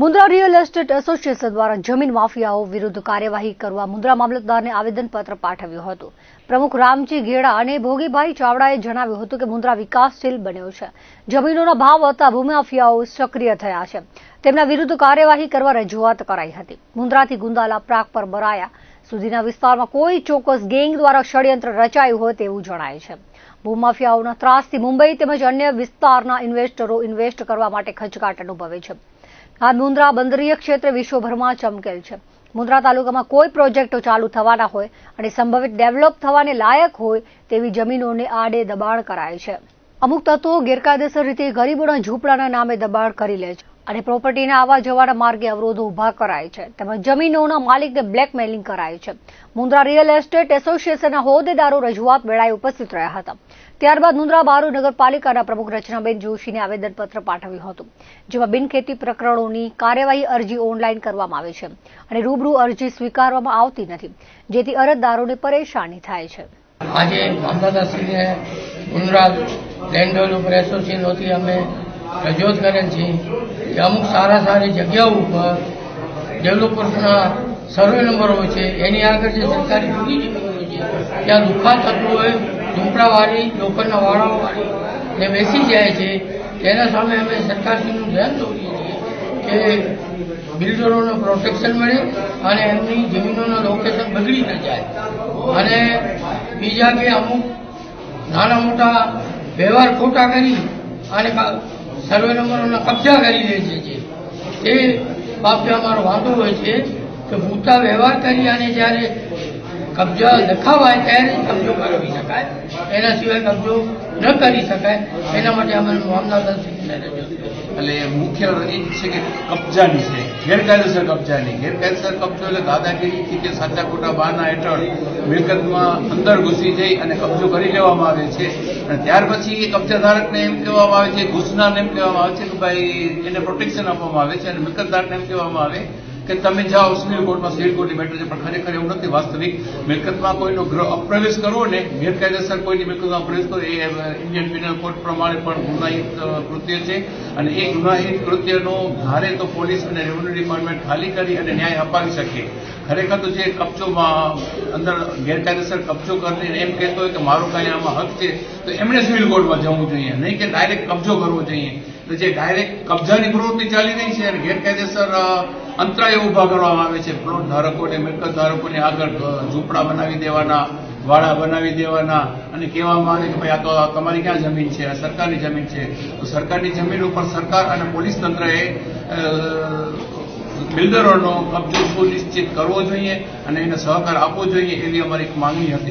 Mundra real estate association દ્વારા જમીન માફિયાઓ વિરુદ્ધ કાર્યવાહી કરવા મુન્દ્રા મામલતદારને આવેદનપત્ર પાઠવ્યું હતું. પ્રમુખ રામજી ઘેડા અને ભોગીભાઈ ચાવડાએ જણાવ્યું હતું કે મુન્દ્રા વિકાસશીલ બન્યો છે. જમીનોના ભાવ હતા ભૂમાફિયાઓ સક્રિય થયા છે. તેમના વિરુદ્ધ કાર્યવાહી કરવા રજૂઆત કરાઈ હતી. મુન્દ્રાથી ગુંદાલા પ્રાગ પર બરાયા સુધીના વિસ્તારમાં કોઈ ચોક્કસ ગેંગ દ્વારા ષડયંત્ર રચાયું હોય તેવું જણાય છે. ભૂમાફિયાઓના ત્રાસથી મુંબઈ તેમજ અન્ય વિસ્તારના ઇન્વેસ્ટરો ઇન્વેસ્ટ કરવા માટે ખચકાટ અનુભવે છે. આ મુન્દ્રા બંદરીય ક્ષેત્ર વિશ્વભરમાં ચમકેલ છે. મુન્દ્રા તાલુકામાં કોઈ પ્રોજેક્ટો ચાલુ થવાના હોય અને સંભવિત ડેવલપ થવાને લાયક હોય તેવી જમીનોને આડે દબાણ કરાય છે. અમુક તત્વો ગેરકાયદેસર રીતે ગરીબોના ઝૂંપડાના નામે દબાણ કરી લે છે. અને પ્રોપર્ટીના આવવા જવાના માર્ગે અવરોધો ઊભા કરાય છે. તેમજ જમીનોના માલિકને બ્લેકમેલિંગ કરાય છે. મુન્દ્રા રિયલ એસ્ટેટ એસોસિએશનના હોદ્દેદારો રજૂઆત વેળાએ ઉપસ્થિત રહ્યા હતા. ત્યારબાદ મુન્દ્રા બારુ નગરપાલિકાના પ્રમુખ રચનાબેન જોશીને આવેદનપત્ર પાઠવ્યું હતું, જેમાં બિનખેતી પ્રકરણોની કાર્યવાહી અરજી ઓનલાઈન કરવામાં આવે છે અને રૂબરૂ અરજી સ્વીકારવામાં આવતી નથી, જેથી અરજદારોને પરેશાની થાય છે. આજે મામલતદારશ્રીને મુન્દ્રા લેન્ડ ડેવલપર એસોસિએશન અમે રજૂઆત કરેલ છે કે અમુક સારા સારી જગ્યાઓ ઉપર ડેવલપર્સના સર્વે નંબર હોય છે, એની આગળ જે સરકારી જૂની જમીનો છે, ત્યાં દુખાન થતું હોય, ઝૂંપડાવાળી લોકોના વાળાઓવાળી જે બેસી જાય છે, તેના સામે અમે સરકારશ્રીનું ધ્યાન દોરીએ છીએ કે બિલ્ડરોને પ્રોટેક્શન મળે અને એમની જમીનોનું લોકેશન બગડી ન જાય. અને બીજા કે અમુક નાના મોટા વ્યવહાર ખોટા કરી અને સર્વે નંબરોના કબજા કરી લે છે એ બાબતે અમારો વાંધો હોય છે કે પૂરતા વ્યવહાર કરી અને જ્યારે કબજા લખાવાય ત્યારે કબજો કરાવી શકાય. એના સિવાય કબજો ન કરી શકાય. એના માટે અમે મામલતદાર એટલે મુખ્ય એ છે કે કબજાની છે. ગેરકાયદેસર કબજાની. ગેરકાયદેસર કબજો એટલે દાદાગીરીથી કે સાચા ખોટા બહાના હેઠળ મિલકતમાં અંદર ઘૂસી જઈ અને કબજો કરી લેવામાં આવે છે. અને ત્યાર પછી એ કબજાધારકને એમ કહેવામાં આવે છે, ઘૂસનારને એમ કહેવામાં આવે છે કે ભાઈ એને પ્રોટેક્શન આપવામાં આવે છે અને મિલકતદારને એમ કહેવામાં આવે કે તમે જાઓ સુપ્રીમ કોર્ટમાં સિવિલ કોર્ટની મેટર છે, પણ ખરેખર એવું નથી. વાસ્તવિક મિલકતમાં કોઈનો પ્રવેશ કરવો ને ગેરકાયદેસર કોઈની મિલકતમાં પ્રવેશ કરવો, એ ઇન્ડિયન પિનલ કોડ પ્રમાણે પણ ગુનાહિત કૃત્ય છે. અને એ ગુનાહિત કૃત્યનો ધારે તો પોલીસ અને રેવન્યુ ડિપાર્ટમેન્ટ ખાલી કરી અને ન્યાય અપાવી શકે. ખરેખર તો જે કબજોમાં અંદર ગેરકાયદેસર કબજો કરીને એમ કહેતો હોય કે મારો કાંઈ આમાં હક છે, તો એમણે સિવિલ કોર્ટમાં જવું જોઈએ. નહીં કે ડાયરેક્ટ કબજો કરવો જોઈએ. તો જે ડાયરેક્ટ કબજાની પ્રવૃત્તિ ચાલી રહી છે અને ગેરકાયદેસર અંતરાયો ઊભા કરવામાં આવે છે. પ્લોટ ધારકોને મિલકત ધારકોને આગળ ઝૂંપડા બનાવી દેવાના, વાડા બનાવી દેવાના અને કહેવામાં આવે કે ભાઈ આ તો તમારી ક્યાં જમીન છે? આ સરકારની જમીન છે. તો સરકારની જમીન ઉપર સરકાર અને પોલીસ તંત્રએ બિલ્ડરોનો કબજો સુનિશ્ચિત કરવો જોઈએ અને એને સહકાર આપવો જોઈએ એવી અમારી એક માંગણી હતી.